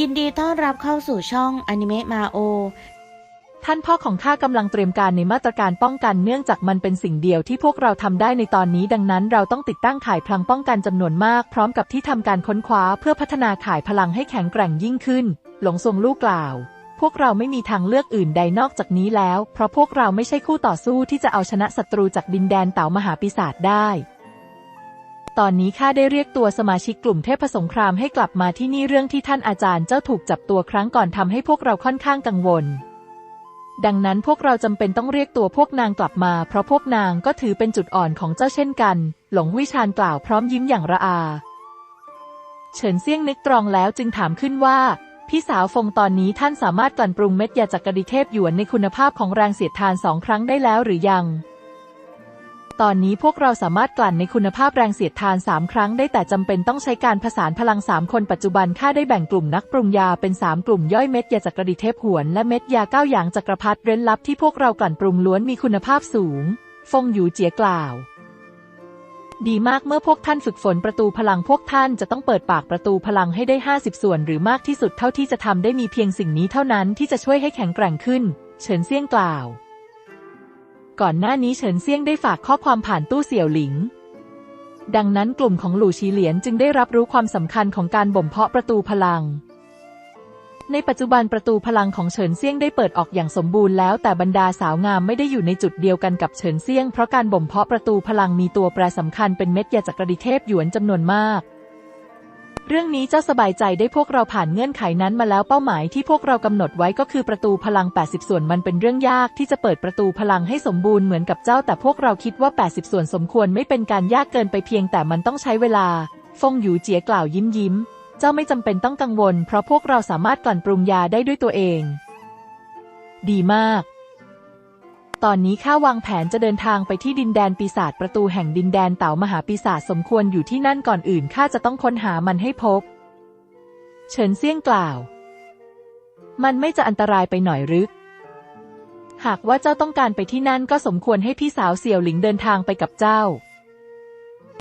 ยินดีต้อนรับเข้าสู่ช่องอนิเมะมาโอ ท่านพ่อของข้ากำลังเตรียมการในมาตรการป้องกันเนื่องจากมันเป็นสิ่งเดียวที่พวกเราทำได้ในตอนนี้ดังนั้นเราต้องติดตั้งข่ายพลังป้องกันจำนวนมาก พร้อมกับที่ทำการค้นคว้าเพื่อพัฒนาข่ายพลังให้แข็งแกร่งยิ่งขึ้น หลงทรงลูกกล่าว พวกเราไม่มีทางเลือกอื่นใดนอกจากนี้แล้ว เพราะพวกเราไม่ใช่คู่ต่อสู้ที่จะเอาชนะศัตรูจากดินแดนเต่ามหาปีศาจได้ ตอนนี้ข้าได้เรียกตัวสมาชิกกลุ่มเทพสงครามให้กลับมาที่นี่เรื่องที่ท่านอาจารย์เจ้าถูกจับตัวครั้งก่อนทำให้พวกเราค่อนข้างกังวล ดังนั้นพวกเราจำเป็นต้องเรียกตัวพวกนางกลับมา เพราะพวกนางก็ถือเป็นจุดอ่อนของเจ้าเช่นกัน หลงวิชาญกล่าวพร้อมยิ้มอย่างระอา เฉินเซี่ยงนึกตรองแล้วจึงถามขึ้นว่าพี่สาวฟงตอนนี้ท่านสามารถกลั่นปรุงเม็ดยาจักรดิเทพหยวนในคุณภาพของแรงเสียดทานสองครั้งได้แล้วหรือยัง ตอนนี้พวกเราสามารถกลั่นในคุณภาพแรงเสียดทานสามครั้งได้แต่จำเป็นต้องใช้การผสานพลังสามคนปัจจุบันข้าได้แบ่งกลุ่มนักปรุงยาเป็นสามกลุ่มย่อยเม็ดยาจักรดิเทพหวนและเม็ดยาเก้าอย่างจักรพรรดิเร้นลับที่พวกเรากลั่นปรุงล้วนมีคุณภาพสูง ฟงหยูเจียกล่าวดีมากเมื่อพวกท่านฝึกฝนประตูพลังพวกท่านจะต้องเปิดปากประตูพลังให้ได้ 50 ส่วน หรือมากที่สุดเท่าที่จะทำได้มีเพียงสิ่งนี้เท่านั้นที่จะช่วยให้แข็งแกร่งขึ้น เฉินเซี่ยงกล่าว ก่อนหน้านี้เฉินเซี่ยงได้ฝากข้อความผ่านตู้เสี่ยวหลิง ดังนั้นกลุ่มของหลู่ชีเหลียนจึงได้รับรู้ความสำคัญของการบ่มเพาะประตูพลัง ในปัจจุบันประตูพลังของเฉินเซี่ยงได้เปิดออกอย่างสมบูรณ์แล้วแต่บรรดาสาวงามไม่ได้อยู่ในจุดเดียวกันกับเฉินเซี่ยงเพราะการบ่มเพาะประตูพลังมีตัวแปรสำคัญเป็นเม็ดยาจักรดิเทพหยวนจำนวนมาก เรื่องนี้เจ้าสบายใจได้พวกเราผ่านเงื่อนไขนั้นมาแล้วเป้าหมายที่พวกเรากำหนดไว้ก็คือประตูพลัง 80 ส่วนมันเป็นเรื่องยากที่จะเปิดประตูพลังให้สมบูรณ์เหมือนกับเจ้า แต่พวกเราคิดว่า 80 ส่วนสมควรไม่เป็นการยากเกินไปเพียงแต่มันต้องใช้เวลา ฟงหยูเจียกล่าวยิ้มยิ้ม เจ้าไม่จำเป็นต้องกังวล เพราะพวกเราสามารถกลั่นปรุงยาได้ด้วยตัวเอง ดีมาก ตอนนี้ข้าวางแผนจะเดินทางไปที่ดินแดนปีศาจประตูแห่งดินแดนเต่ามหาปีศาจสมควรอยู่ที่นั่นก่อนอื่นข้าจะต้องค้นหามันให้พบ เฉินเซี่ยงกล่าว มันไม่จะอันตรายไปหน่อยหรือหากว่าเจ้าต้องการไปที่นั่นก็สมควรให้พี่สาวเสี่ยวหลิงเดินทางไปกับเจ้า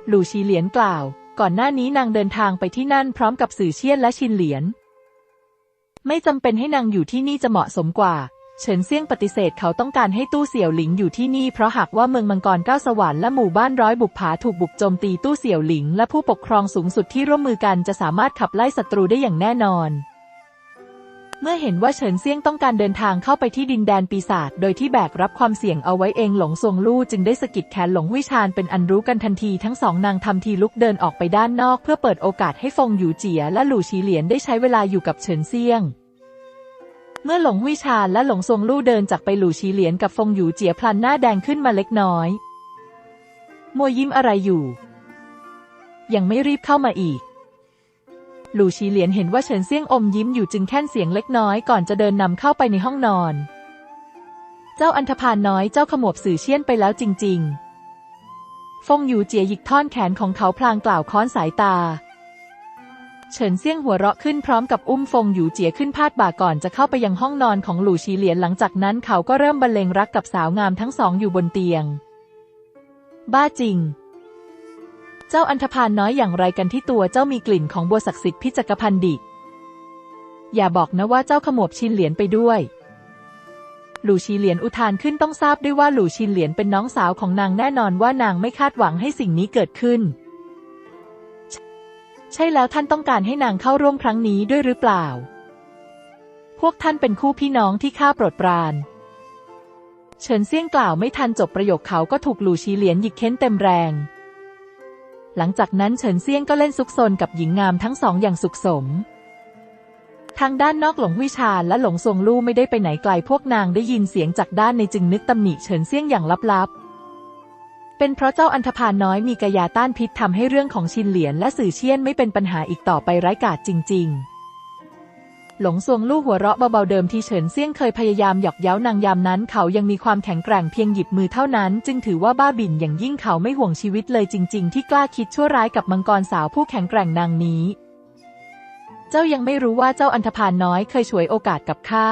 หลู่ชีเหลียนกล่าว ก่อนหน้านี้นางเดินทางไปที่นั่นพร้อมกับสื่อเชี่ยนและชินเหลียน ไม่จำเป็นให้นางอยู่ที่นี่จะเหมาะสมกว่า เฉินเซี่ยงปฏิเสธเขาต้องการให้ตู้เสี่ยวหลิงอยู่ที่นี่เพราะหากว่าเมืองมังกรเก้าสวรรค์และหมู่บ้านร้อยบุกผาถูกบุกโจมตีตู้เสี่ยวหลิง และผู้ปกครองสูงสุดที่ร่วมมือกันจะสามารถขับไล่ศัตรูได้อย่างแน่นอน เมื่อเห็นว่าเฉินเซี่ยงต้องการเดินทางเข้าไปที่ดินแดนปีศาจโดยที่แบกรับความเสี่ยงเอาไว้เองหลงซวงลู่จึงได้สะกิดแขนหลงวิชาญเป็นอันรู้กันทันทีทั้งสองนางทำทีลุกเดินออกไปด้านนอก เพื่อเปิดโอกาสให้ฟงหยูเจียและหลู่ชีเหลียนได้ใช้เวลาอยู่กับเฉินเซี่ยง เมื่อหลงวิชาและหลงซวงลู่เดินจากไปหลู่ชีเหลียนกับฟงหยูเจียพลันหน้าแดงขึ้นมาเล็กน้อยมัวยิ้มอะไรอยู่ ยังไม่รีบเข้ามาอีก หลู่ชีเหลียนเห็นว่าเฉินเซี่ยงอมยิ้มอยู่จึงแค่นเสียงเล็กน้อยก่อนจะเดินนำเข้าไปในห้องนอน เจ้าอันธพาลน้อยเจ้าขมวบสื่อเชี่ยนไปแล้วจริง ๆ ฟงหยูเจียหยิกท่อนแขนของเขาพลางกล่าวค้อนสายตา เฉินเซี่ยงหัวเราะขึ้นพร้อมกับอุ้มฟงหยูเจียขึ้นพาดบ่าก่อนจะเข้าไปยังห้องนอนของหลู่ชีเหลียนหลังจากนั้นเขาก็เริ่มบรรเลงรักกับสาวงามทั้งสองอยู่บนเตียง บ้าจริง เจ้าอันธพาลน้อยอย่างไรกันที่ตัวเจ้ามีกลิ่นของบัวศักดิ์สิทธิ์พิจักพันดิกอย่าบอกนะว่าเจ้าขมวบชินเหลียนไปด้วย หลู่ชีเหลียนอุทานขึ้นต้องทราบด้วยว่าหลู่ชินเหลียนเป็นน้องสาวของนางแน่นอนว่านางไม่คาดหวังให้สิ่งนี้เกิดขึ้น ใช่แล้วท่านต้องการให้นางเข้าร่วมครั้งนี้ด้วยหรือเปล่า พวกท่านเป็นคู่พี่น้องที่ข้าโปรดปราน เฉินเซี่ยงกล่าวไม่ทันจบประโยคเขาก็ถูกหลู่ชีเหลียนหยิกเค้นเต็มแรง หลังจากนั้นเฉินเซี่ยงก็เล่นซุกซนกับหญิงงามทั้งสองอย่างสุขสม ทางด้านนอกหลงวิชาและหลงซวงลู่ไม่ได้ไปไหนไกลพวกนางได้ยินเสียงจากด้านในจึงนึกตำหนิเฉินเซี่ยงอย่างลับๆ เป็นเพราะเจ้าอันธพาลน้อยมีกายาต้านพิษทำให้เรื่องของชินเหลียนและสื่อเชี่ยนไม่เป็นปัญหาอีกต่อไปไร้กาจจริง ๆ หลงซวงลู่หัวเราะเบาๆเดิมที่เฉินเซี่ยงเคยพยายามหยอกเย้านางยามนั้น เขายังมีความแข็งแกร่งเพียงหยิบมือเท่านั้น จึงถือว่าบ้าบิ่นอย่างยิ่งเขาไม่ห่วงชีวิตเลยจริง ๆ ที่กล้าคิดชั่วร้ายกับมังกรสาวผู้แข็งแกร่งนางนี้ เจ้ายังไม่รู้ว่าเจ้าอันธพาลน้อยเคยฉวยโอกาสกับข้า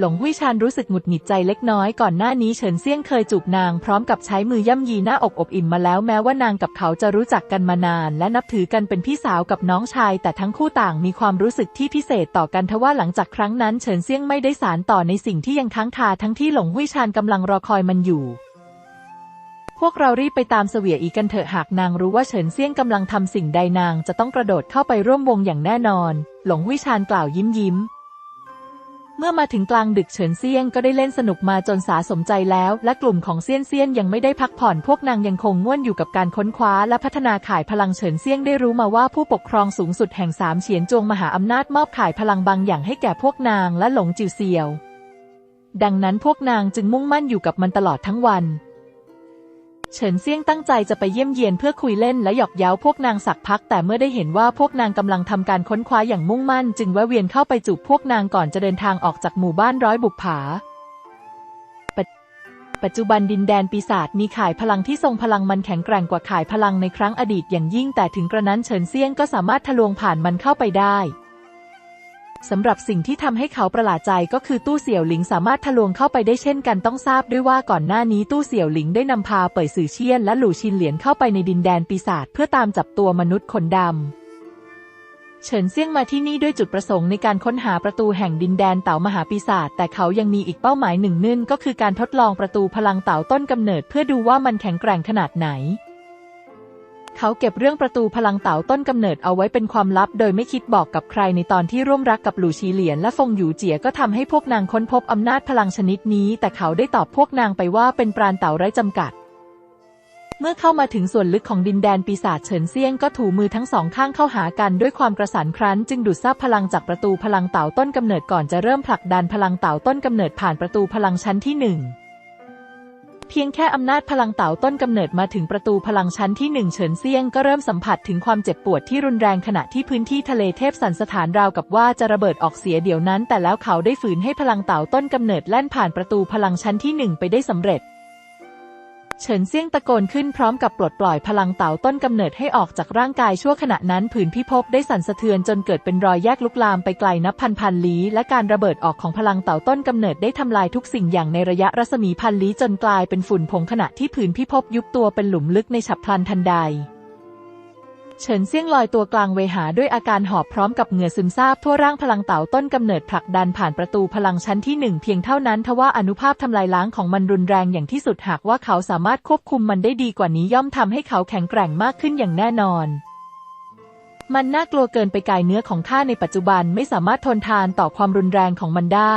หลงหุยชานรู้สึกหงุดหงิดใจเล็กน้อยก่อนหน้านี้เฉินเซี่ยงเคยจูบนางพร้อมกับใช้มือย่ำยีหน้าอกอบอิ่มมาแล้วแม้ว่านางกับเขาจะรู้จักกันมานาน และนับถือกันเป็นพี่สาวกับน้องชาย แต่ทั้งคู่ต่างมีความรู้สึกที่พิเศษต่อกันทว่าหลังจากครั้งนั้นเฉินเซี่ยงไม่ได้สารต่อในสิ่งที่ยังค้างคาทั้งที่หลงหุยชานกำลังรอคอยมันอยู่พวกเรารีบไปตามเสวียอีกันเถอะหากนางรู้ว่าเฉินเซี่ยงกำลังทำสิ่งใดนางจะต้องกระโดดเข้าไปร่วมวงอย่างแน่นอน หลงหุยชานกล่าวยิ้มยิ้ม เมื่อมาถึงกลางดึกเฉินเซียงก็ได้เล่นสนุกมาจนสาสมใจแล้ว และกลุ่มของเซียนเซียนยังไม่ได้พักผ่อนพวกนางยังคงง่วนอยู่กับการค้นคว้าและพัฒนาข่ายพลังเฉินเซียงได้รู้มาว่าผู้ปกครองสูงสุดแห่งสามเฉียนจวงมหาอำนาจมอบข่ายพลังบางอย่างให้แก่พวกนางและหลงจิวเซียว ดังนั้นพวกนางจึงมุ่งมั่นอยู่กับมันตลอดทั้งวัน เฉินเซี่ยงตั้งใจจะไปเยี่ยมเยียนเพื่อคุยเล่นและหยอกเย้าพวกนางสักพัก แต่เมื่อได้เห็นว่าพวกนางกำลังทำการค้นคว้าอย่างมุ่งมั่น จึงแวะเวียนเข้าไปจูบพวกนางก่อนจะเดินทางออกจากหมู่บ้านร้อยบุกผาปัจปัจจุบันดินแดนปีศาจมีข่ายพลังที่ทรงพลังมันแข็งแกร่งกว่าข่ายพลังในครั้งอดีตอย่างยิ่งแต่ถึงกระนั้นเฉินเซี่ยงก็สามารถทะลวงผ่านมันเข้าไปได้ สำหรับสิ่งที่ทำให้เขาประหลาดใจก็คือตู้เสี่ยวหลิงสามารถทะลวงเข้าไปได้เช่นกันต้องทราบด้วยว่าก่อนหน้านี้ตู้เสี่ยวหลิงได้นำพาเป่ยสื่อเชียนและหลู่ชินเหลียนเข้าไปในดินแดนปีศาจเพื่อตามจับตัวมนุษย์ขนดำเฉินเซี่ยงมาที่นี่ด้วยจุดประสงค์ในการค้นหาประตูแห่งดินแดนเต่ามหาปีศาจแต่เขายังมีอีกเป้าหมายหนึ่งนึ่นก็คือการทดลองประตูพลังเต่าต้นกำเนิดเพื่อดูว่ามันแข็งแกร่งขนาดไหน เขาเก็บเรื่องประตูพลังเต่าต้นกำเนิดเอาไว้เป็นความลับ โดยไม่คิดบอกกับใครในตอนที่ร่วมรักกับหลู่ชีเหลียนและฟงหยูเจียก็ทำให้พวกนางค้นพบอำนาจพลังชนิดนี้ แต่เขาได้ตอบพวกนางไปว่าเป็นปราณเต่าไร้จำกัด เมื่อเข้ามาถึงส่วนลึกของดินแดนปีศาจเฉินเซียงก็ถูมือทั้งสองข้างเข้าหากันด้วยความกระสันครั้น จึงดูดซับพลังจากประตูพลังเต่าต้นกำเนิดก่อนจะเริ่มผลักดันพลังเต่าต้นกำเนิดผ่านประตูพลังชั้นที่หนึ่ง เพียงแค่อำนาจพลังเต่าต้นกำเนิดมาถึงประตูพลังชั้นที่หนึ่งเฉินเซียงก็เริ่มสัมผัสถึงความเจ็บปวดที่รุนแรงขณะที่พื้นที่ทะเลเทพสันสถานราวกับว่าจะระเบิดออกเสียเดี๋ยวนั้น แต่แล้วเขาได้ฝืนให้พลังเต่าต้นกำเนิดแล่นผ่านประตูพลังชั้นที่หนึ่งไปได้สำเร็จ เฉินเซียงตะโกนขึ้นพร้อมกับปลดปล่อยพลังเต่าต้นกำเนิดให้ออกจากร่างกายชั่วขณะนั้นผืนพิภพได้สั่นสะเทือนจนเกิดเป็นรอยแยกลุกลามไปไกลนับพันพันลี้และการระเบิดออกของพลังเต่าต้นกำเนิดได้ทำลายทุกสิ่งอย่างในระยะรัศมีพันลี้จนกลายเป็นฝุ่นผงขณะที่ผืนพิภพยุบตัวเป็นหลุมลึกในฉับพลันทันใด เฉินเซี่ยงลอยตัวกลางเวหาด้วยอาการหอบพร้อมกับเหงื่อซึมซาบทั่วร่างพลังเต่าต้นกำเนิดผลักดันผ่านประตูพลังชั้นที่หนึ่งเพียงเท่านั้นทว่าอนุภาพทำลายล้างของมันรุนแรงอย่างที่สุดหากว่าเขาสามารถควบคุมมันได้ดีกว่านี้ย่อมทำให้เขาแข็งแกร่งมากขึ้นอย่างแน่นอน มันน่ากลัวเกินไปกายเนื้อของข้าในปัจจุบันไม่สามารถทนทานต่อความรุนแรงของมันได้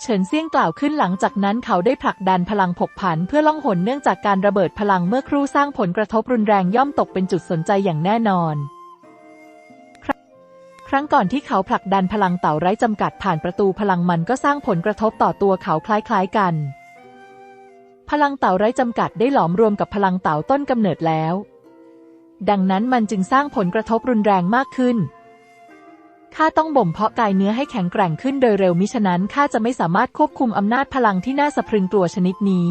เฉินเซี่ยงกล่าวขึ้นหลังจากนั้นเขาได้ผลักดันพลังผกผันเพื่อล่องหนเนื่องจากการระเบิดพลังเมื่อครู่สร้างผลกระทบรุนแรงย่อมตกเป็นจุดสนใจอย่างแน่นอนครั้งครั้งก่อนที่เขาผลักดันพลังเต่าไร้จำกัดผ่านประตูพลังมันก็สร้างผลกระทบต่อตัวเขาคล้ายๆกัน พลังเต่าไร้จำกัดได้หลอมรวมกับพลังเต่าต้นกำเนิดแล้ว ดังนั้นมันจึงสร้างผลกระทบรุนแรงมากขึ้น ข้าต้องบ่มเพาะกายเนื้อให้แข็งแกร่งขึ้นโดยเร็วมิฉะนั้นข้าจะไม่สามารถควบคุมอำนาจพลังที่น่าสะพรึงกลัวชนิดนี้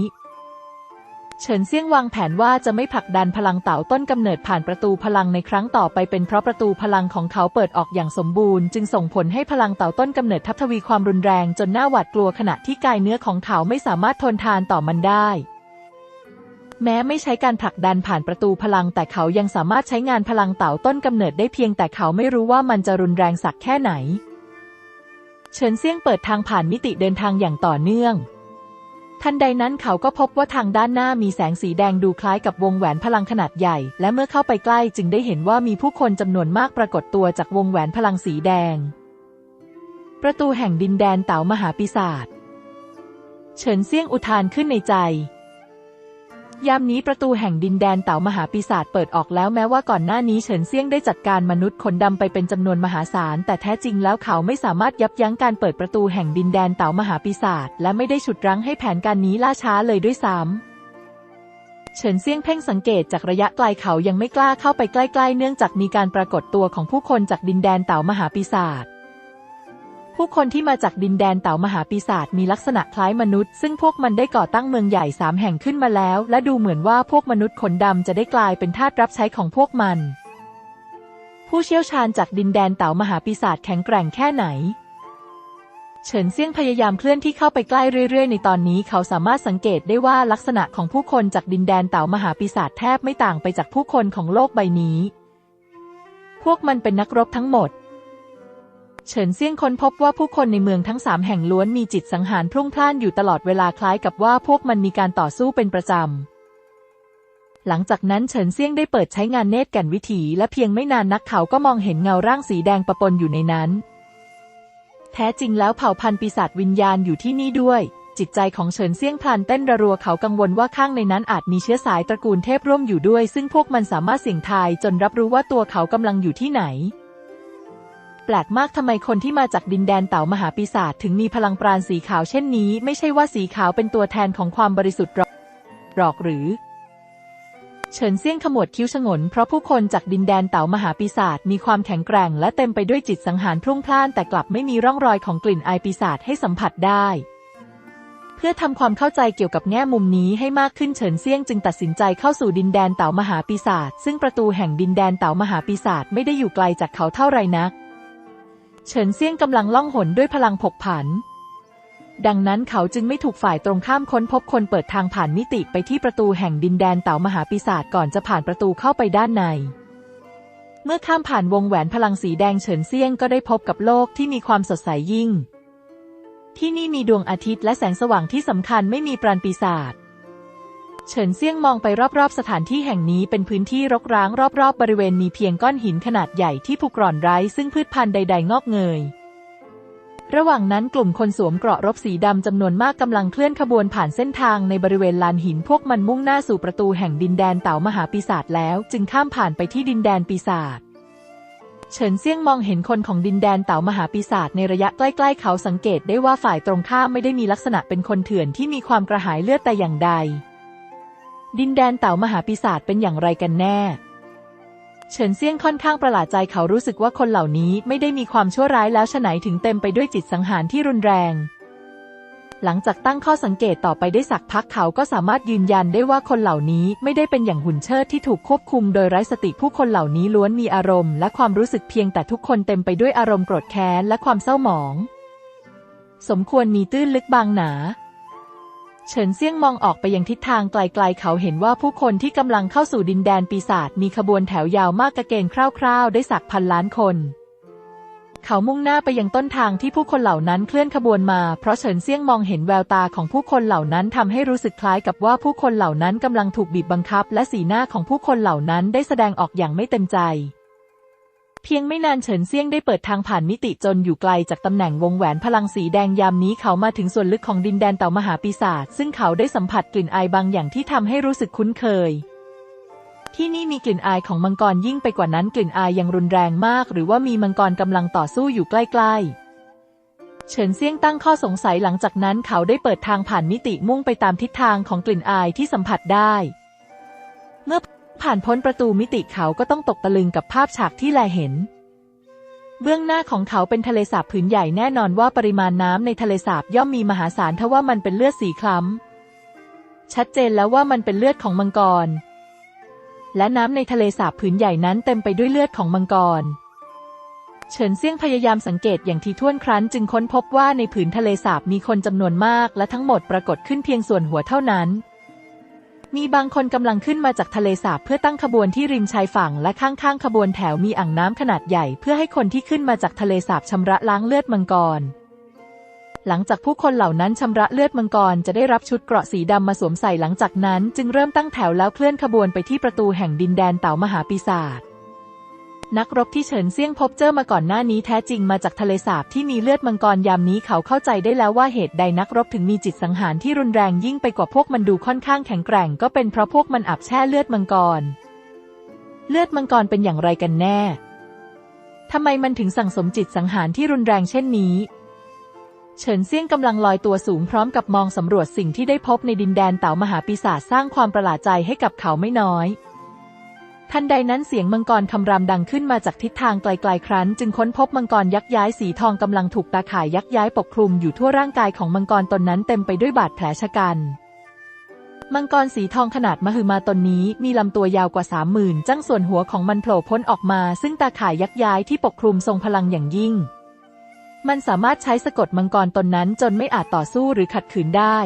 เฉินเซี่ยงวางแผนว่าจะไม่ผลักดันพลังเต่าต้นกำเนิดผ่านประตูพลังในครั้งต่อไปเป็นเพราะประตูพลังของเขาเปิดออกอย่างสมบูรณ์ จึงส่งผลให้พลังเต่าต้นกำเนิดทับทวีความรุนแรงจนน่าหวาดกลัวขณะที่กายเนื้อของเขาไม่สามารถทนทานต่อมันได้ แม้ไม่ใช้การผลักดันผ่านประตูพลัง แต่เขายังสามารถใช้งานพลังเต่าต้นกำเนิดได้เพียงแต่เขาไม่รู้ว่ามันจะรุนแรงสักแค่ไหน เฉินเซี่ยงเปิดทางผ่านมิติเดินทางอย่างต่อเนื่อง ทันใดนั้นเขาก็พบว่าทางด้านหน้ามีแสงสีแดงดูคล้ายกับวงแหวนพลังขนาดใหญ่ และเมื่อเข้าไปใกล้จึงได้เห็นว่ามีผู้คนจำนวนมากปรากฏตัวจากวงแหวนพลังสีแดง ประตูแห่งดินแดนเต๋ามหาปีศาจ เฉินเซี่ยงอุทานขึ้นในใจ ยามนี้ประตูแห่งดินแดนเต๋ามหาปีศาจเปิดออกแล้วแม้ว่าก่อนหน้านี้เฉินเซียงได้จัดการมนุษย์ขนดำไปเป็นจำนวนมหาศาล แต่แท้จริงแล้วเขาไม่สามารถยับยั้งการเปิดประตูแห่งดินแดนเต๋ามหาปีศาจและไม่ได้ฉุดรั้งให้แผนการนี้ล่าช้าเลยด้วยซ้ำเฉินเซียงเพ่งสังเกตจากระยะไกลเขายังไม่กล้าเข้าไปใกล้ ๆ เนื่องจากมีการปรากฏตัวของผู้คนจากดินแดนเต๋ามหาปีศาจ ผู้คนที่มาจากดินแดนเต่ามหาปีศาจมีลักษณะคล้ายมนุษย์ ซึ่งพวกมันได้ก่อตั้งเมืองใหญ่สามแห่งขึ้นมาแล้ว และดูเหมือนว่าพวกมนุษย์ขนดำจะได้กลายเป็นทาสรับใช้ของพวกมัน ผู้เชี่ยวชาญจากดินแดนเต่ามหาปีศาจแข็งแกร่งแค่ไหน เฉินเซี่ยงพยายามเคลื่อนที่เข้าไปใกล้เรื่อยๆ ในตอนนี้เขาสามารถสังเกตได้ว่าลักษณะของผู้คนจากดินแดนเต่ามหาปีศาจแทบไม่ต่างไปจากผู้คนของโลกใบนี้ พวกมันเป็นนักรบทั้งหมด เฉินเซี่ยงค้นพบว่าผู้คนในเมืองทั้งสามแห่งล้วนมีจิตสังหารพรุ่งพล่านอยู่ตลอดเวลาคล้ายกับว่าพวกมันมีการต่อสู้เป็นประจำ หลังจากนั้นเฉินเซี่ยงได้เปิดใช้งานเนตรแก่นวิถี และเพียงไม่นานนักเขาก็มองเห็นเงาร่างสีแดงประปนอยู่ในนั้น แท้จริงแล้วเผ่าพันธุ์ปีศาจวิญญาณอยู่ที่นี่ด้วย จิตใจของเฉินเซี่ยงพลันเต้นระรัวเขากังวลว่าข้างในนั้นอาจมีเชื้อสายตระกูลเทพร่วมอยู่ด้วย ซึ่งพวกมันสามารถเสี่ยงทายจนรับรู้ว่าตัวเขากำลังอยู่ที่ไหน แปลกมากทำไมคนที่มาจากดินแดนเต่ามหาปีศาจถึงมีพลังปราณสีขาวเช่นนี้ ไม่ใช่ว่าสีขาวเป็นตัวแทนของความบริสุทธิ์หรอกหรือ เฉินเซี่ยงขมวดคิ้วฉงน เพราะผู้คนจากดินแดนเต่ามหาปีศาจมีความแข็งแกร่ง และเต็มไปด้วยจิตสังหารพรุ่งพล่านแต่กลับไม่มีร่องรอยของกลิ่นอายปีศาจให้สัมผัสได้ เพื่อทำความเข้าใจเกี่ยวกับแง่มุมนี้ให้มากขึ้นเฉินเซี่ยงจึงตัดสินใจเข้าสู่ดินแดนเต่ามหาปีศาจซึ่งประตูแห่งดินแดนเต่ามหาปีศาจไม่ได้อยู่ไกลจากเขาเท่าไรนัก เฉินเซี่ยงกำลังล่องหนด้วยพลังผกผัน ดังนั้นเขาจึงไม่ถูกฝ่ายตรงข้ามค้นพบคนเปิดทางผ่านมิติไปที่ประตูแห่งดินแดนเต่ามหาปีศาจก่อนจะผ่านประตูเข้าไปด้านใน เมื่อข้ามผ่านวงแหวนพลังสีแดงเฉินเซี่ยงก็ได้พบกับโลกที่มีความสดใสยิ่ง ที่นี่มีดวงอาทิตย์และแสงสว่างที่สำคัญไม่มีปราณปีศาจ เฉินเซี่ยงมองไปรอบๆ สถานที่แห่งนี้เป็นพื้นที่รกร้างรอบๆบริเวณมีเพียงก้อนหินขนาดใหญ่ที่ผุกร่อนไร้ซึ่งพืชพันธุ์ใด ๆ งอกเงย ระหว่างนั้นกลุ่มคนสวมเกราะรบสีดำจำนวนมากกำลังเคลื่อนขบวนผ่านเส้นทางในบริเวณลานหินพวกมันมุ่งหน้าสู่ประตูแห่งดินแดนเต่ามหาปีศาจแล้ว จึงข้ามผ่านไปที่ดินแดนปีศาจเฉินเซี่ยงมองเห็นคนของดินแดนเต่ามหาปีศาจในระยะใกล้ ๆ เขาสังเกตได้ว่าฝ่ายตรงข้ามไม่ได้มีลักษณะเป็นคนเถื่อนที่มีความกระหายเลือดแต่อย่างใด ดินแดนเต่ามหาปีศาจเป็นอย่างไรกันแน่ เฉินเซี่ยงค่อนข้างประหลาดใจเขารู้สึกว่าคนเหล่านี้ไม่ได้มีความชั่วร้ายแล้วฉไหนถึงเต็มไปด้วยจิตสังหารที่รุนแรง หลังจากตั้งข้อสังเกตต่อไปได้สักพักเขาก็สามารถยืนยันได้ว่าคนเหล่านี้ไม่ได้เป็นอย่างหุ่นเชิดที่ถูกควบคุมโดยไร้สติผู้คนเหล่านี้ล้วนมีอารมณ์และความรู้สึกเพียงแต่ทุกคนเต็มไปด้วยอารมณ์โกรธแค้นและความเศร้าหมอง สมควรมีตื้นลึกบางหนา เฉินเซี่ยงมองออกไปยังทิศทางไกลๆเขาเห็นว่าผู้คนที่กำลังเข้าสู่ดินแดนปีศาจมีขบวนแถวยาวมากกระเกณฑ์คร่าวๆ ได้สักพันล้านคน เขามุ่งหน้าไปยังต้นทางที่ผู้คนเหล่านั้นเคลื่อนขบวนมา เพราะเฉินเซี่ยงมองเห็นแววตาของผู้คนเหล่านั้นทำให้รู้สึกคล้ายกับว่าผู้คนเหล่านั้นกำลังถูกบีบบังคับ และสีหน้าของผู้คนเหล่านั้นได้แสดงออกอย่างไม่เต็มใจ เพียงไม่นานเฉินเซียงได้เปิดทางผ่านมิติจนอยู่ไกลจากตำแหน่งวงแหวนพลังสีแดงยามนี้เขามาถึงส่วนลึกของดินแดนเต่ามหาปีศาจซึ่งเขาได้สัมผัสกลิ่นอายบางอย่างที่ทำให้รู้สึกคุ้นเคย ที่นี่มีกลิ่นอายของมังกรยิ่งไปกว่านั้นกลิ่นอายยังรุนแรงมาก หรือว่ามีมังกรกำลังต่อสู้อยู่ใกล้ๆ เฉินเซียงตั้งข้อสงสัยหลังจากนั้นเขาได้เปิดทางผ่านมิติมุ่งไปตามทิศทางของกลิ่นอายที่สัมผัสได้ เมื่อ ผ่านพ้นประตูมิติเขาก็ต้องตกตะลึงกับภาพฉากที่แลเห็น เบื้องหน้าของเขาเป็นทะเลสาบผืนใหญ่แน่นอนว่าปริมาณน้ำในทะเลสาบย่อมมีมหาศาลทว่ามันเป็นเลือดสีคล้ำชัดเจนแล้วว่ามันเป็นเลือดของมังกร และน้ำในทะเลสาบผืนใหญ่นั้นเต็มไปด้วยเลือดของมังกรเฉินเซี่ยงพยายามสังเกตอย่างที่ท่วนครั้น จึงค้นพบว่าในผืนทะเลสาบมีคนจำนวนมาก และทั้งหมดปรากฏขึ้นเพียงส่วนหัวเท่านั้น มีบางคนกำลังขึ้นมาจากทะเลสาบเพื่อตั้งขบวนที่ริมชายฝั่งและข้างๆขบวนแถวมีอ่างน้ำขนาดใหญ่ เพื่อให้คนที่ขึ้นมาจากทะเลสาบชำระล้างเลือดมังกร หลังจากผู้คนเหล่านั้นชำระเลือดมังกรจะได้รับชุดเกราะสีดำมาสวมใส่หลังจากนั้น จึงเริ่มตั้งแถวแล้วเคลื่อนขบวนไปที่ประตูแห่งดินแดนเต่ามหาปีศาจ นักรบที่เฉินเซี่ยงพบเจอมาก่อนหน้านี้แท้จริงมาจากทะเลสาบที่มีเลือดมังกรยามนี้เขาเข้าใจได้แล้วว่าเหตุใดนักรบถึงมีจิตสังหารที่รุนแรงยิ่งไปกว่าพวกมันดูค่อนข้างแข็งแกร่งก็เป็นเพราะพวกมันอับแช่เลือดมังกร เลือดมังกรเป็นอย่างไรกันแน่ทำไมมันถึงสั่งสมจิตสังหารที่รุนแรงเช่นนี้ เฉินเซี่ยงกำลังลอยตัวสูงพร้อมกับมองสำรวจสิ่งที่ได้พบในดินแดนเต่ามหาปีศาจสร้างความประหลาดใจให้กับเขาไม่น้อย ทันใดนั้นเสียงมังกรคำรามดังขึ้นมาจากทิศทางไกลๆครั้น จึงค้นพบมังกรยักษ์ย้ายสีทองกำลังถูกตาข่ายยักษ์ย้ายปกคลุมอยู่ทั่วร่างกายของมังกรตนนั้นเต็มไปด้วยบาดแผลชะกัน มังกรสีทองขนาดมหึมาตนนี้มีลำตัวยาวกว่าสามหมื่นจังส่วนหัวของมันโผล่พ้นออกมา ซึ่งตาข่ายยักษ์ย้ายที่ปกคลุมทรงพลังอย่างยิ่ง มันสามารถใช้สะกดมังกรตนนั้นจนไม่อาจต่อสู้หรือขัดขืนได้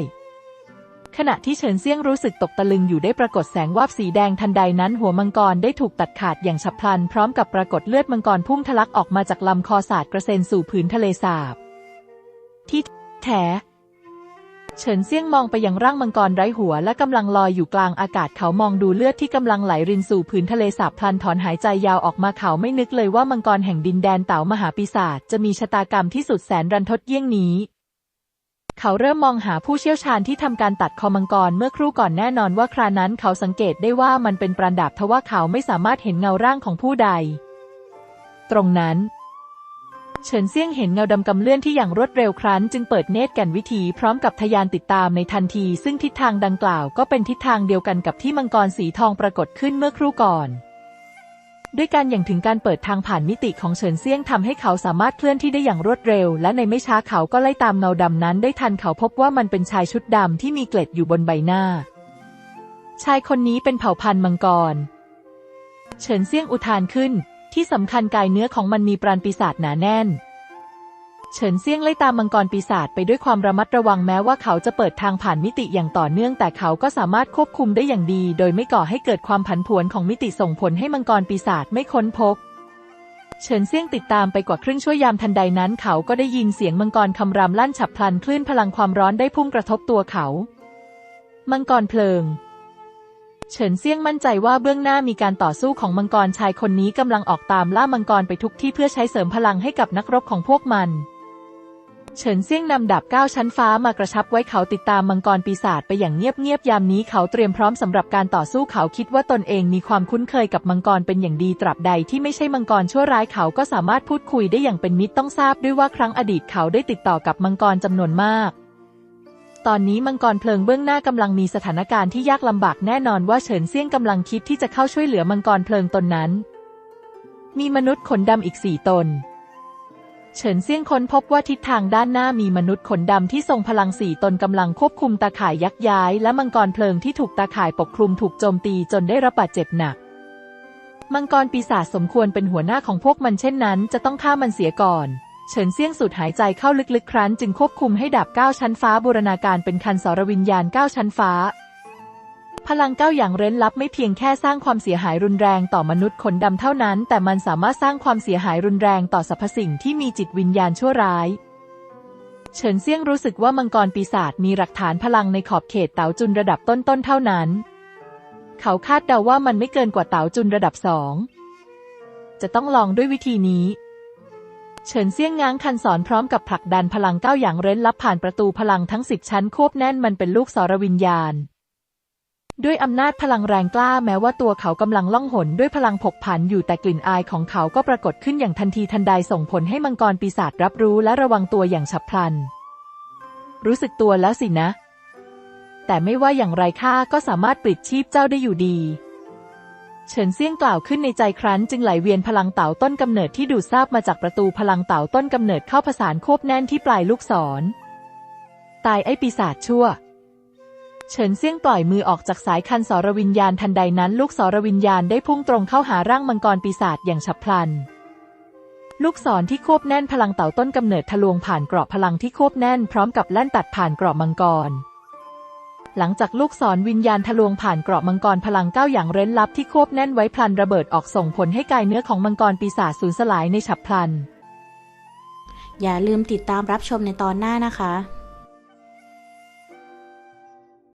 ขณะที่เฉินเซียงรู้สึกตกตะลึงอยู่ได้ปรากฏแสงวาบสีแดงทันใดนั้นหัวมังกรได้ถูกตัดขาดอย่างฉับพลัน พร้อมกับปรากฏเลือดมังกรพุ่งทะลักออกมาจากลำคอสาดกระเซ็นสู่ผืนทะเลสาบ ที่แท้เฉินเซียงมองไปยังร่างมังกรไร้หัวและกำลังลอยอยู่กลางอากาศเขามองดูเลือดที่กำลังไหลรินสู่ผืนทะเลสาบพลันถอนหายใจยาวออกมาเขาไม่นึกเลยว่ามังกรแห่งดินแดนเต๋ามหาปีศาจจะมีชะตากรรมที่สุดแสนรันทดเยี่ยงนี้ เขาเริ่มมองหาผู้เชี่ยวชาญที่ทำการตัดคอมังกรเมื่อครู่ก่อนแน่นอนว่าครานั้นเขาสังเกตได้ว่ามันเป็นปราณดาบทว่าเขาไม่สามารถเห็นเงาร่างของผู้ใด ตรงนั้นเฉินเซี่ยงเห็นเงาดำกำเลื่อนที่อย่างรวดเร็วครั้น จึงเปิดเนตรแก่นวิธีพร้อมกับทะยานติดตามในทันที ซึ่งทิศทางดังกล่าวก็เป็นทิศทางเดียวกันกับที่มังกรสีทองปรากฏขึ้นเมื่อครู่ก่อน ด้วยการอย่างถึงการเปิดทางผ่านมิติของเฉินเซียงทำให้เขาสามารถเคลื่อนที่ได้อย่างรวดเร็ว และในไม่ช้าเขาก็ไล่ตามเงาดำนั้นได้ทันเขาพบว่ามันเป็นชายชุดดำที่มีเกล็ดอยู่บนใบหน้า ชายคนนี้เป็นเผ่าพันธุ์มังกร เฉินเซียงอุทานขึ้น ที่สำคัญกายเนื้อของมันมีปราณปีศาจหนาแน่น เฉินเซี่ยงไล่ตามมังกรปีศาจไปด้วยความระมัดระวังแม้ว่าเขาจะเปิดทางผ่านมิติอย่างต่อเนื่อง แต่เขาก็สามารถควบคุมได้อย่างดี โดยไม่ก่อให้เกิดความผันผวนของมิติส่งผลให้มังกรปีศาจไม่ค้นพบ เฉินเซี่ยงติดตามไปกว่าครึ่งชั่วยามทันใดนั้น เขาก็ได้ยินเสียงมังกรคำรามลั่นฉับพลันคลื่นพลังความร้อนได้พุ่งกระทบตัวเขา มังกรเพลิงเฉินเซี่ยงมั่นใจว่าเบื้องหน้ามีการต่อสู้ของมังกรชายคนนี้กำลังออกตามล่ามังกรไปทุกที่เพื่อใช้เสริมพลังให้กับนักรบของพวกมัน เฉินเซี่ยงนำดาบเก้าชั้นฟ้ามากระชับไว้เขาติดตามมังกรปีศาจไปอย่างเงียบๆยามนี้เขาเตรียมพร้อมสำหรับการต่อสู้เขาคิดว่าตนเองมีความคุ้นเคยกับมังกรเป็นอย่างดีตราบใดที่ไม่ใช่มังกรชั่วร้ายเขาก็สามารถพูดคุยได้อย่างเป็นมิตรต้องทราบด้วยว่าครั้งอดีตเขาได้ติดต่อกับมังกรจำนวนมากตอนนี้มังกรเพลิงเบื้องหน้ากำลังมีสถานการณ์ที่ยากลำบากแน่นอนว่าเฉินเซี่ยงกำลังคิดที่จะเข้าช่วยเหลือมังกรเพลิงตนนั้น มีมนุษย์ขนดำอีกสี่ตน เฉินเซี่ยงค้นพบว่าทิศทางด้านหน้ามีมนุษย์ขนดำที่ทรงพลังสี่ตนกำลังควบคุมตาข่ายยักย้าย และมังกรเพลิงที่ถูกตาข่ายปกคลุมถูกโจมตีจนได้รับบาดเจ็บหนัก มังกรปีศาจสมควรเป็นหัวหน้าของพวกมันเช่นนั้น จะต้องฆ่ามันเสียก่อนเฉินเซี่ยงสูดหายใจเข้าลึกๆ ครั้น จึงควบคุมให้ดาบเก้าชั้นฟ้าบูรณาการเป็นคันสรวิญญาณเก้าชั้นฟ้า พลังเก้าอย่างเร้นลับไม่เพียงแค่สร้างความเสียหายรุนแรงต่อมนุษย์ขนดำเท่านั้น แต่มันสามารถสร้างความเสียหายรุนแรงต่อสรรพสิ่งที่มีจิตวิญญาณชั่วร้าย เฉินเซี่ยงรู้สึกว่ามังกรปีศาจมีหลักฐานพลังในขอบเขตเต๋าจุนระดับต้นๆเท่านั้น เขาคาดเดาว่ามันไม่เกินกว่าเต๋าจุนระดับสองจะต้องลองด้วยวิธีนี้ เฉินเซี่ยงง้างคันสอนพร้อมกับผลักดันพลังเก้าอย่างเร้นลับผ่านประตูพลังทั้งสิบชั้นควบแน่นมันเป็นลูกสรวิญญาณ ด้วยอำนาจพลังแรงกล้าแม้ว่าตัวเขากำลังล่องหนด้วยพลังผกผันอยู่แต่กลิ่นอายของเขาก็ปรากฏขึ้นอย่างทันทีทันใดส่งผลให้มังกรปีศาจรับรู้และระวังตัวอย่างฉับพลัน รู้สึกตัวแล้วสินะ แต่ไม่ว่าอย่างไรข้าก็สามารถปลิดชีพเจ้าได้อยู่ดี เฉินเซี่ยงกล่าวขึ้นในใจครั้น จึงไหลเวียนพลังเต่าต้นกำเนิดที่ดูดซาบมาจากประตูพลังเต่าต้นกำเนิดเข้าผสานควบแน่นที่ปลายลูกศร ตายไอ้ปีศาจชั่ว เฉินเซี่ยงปล่อยมือออกจากสายคันสรวิญญาณทันใดนั้น ลูกสรวิญญาณได้พุ่งตรงเข้าหาร่างมังกรปีศาจอย่างฉับพลัน ลูกศรที่ควบแน่นพลังเต่าต้นกำเนิดทะลวงผ่านเกราะพลังที่ควบแน่นพร้อมกับแล่นตัดผ่านเกราะมังกร หลังจากลูกศรวิญญาณทะลวงผ่านเกราะมังกรพลังเก้าอย่างเร้นลับที่ควบแน่นไว้พลันระเบิดออกส่งผลให้กายเนื้อของมังกรปีศาจสูญสลายในฉับพลัน อย่าลืมติดตามรับชมในตอนหน้านะคะ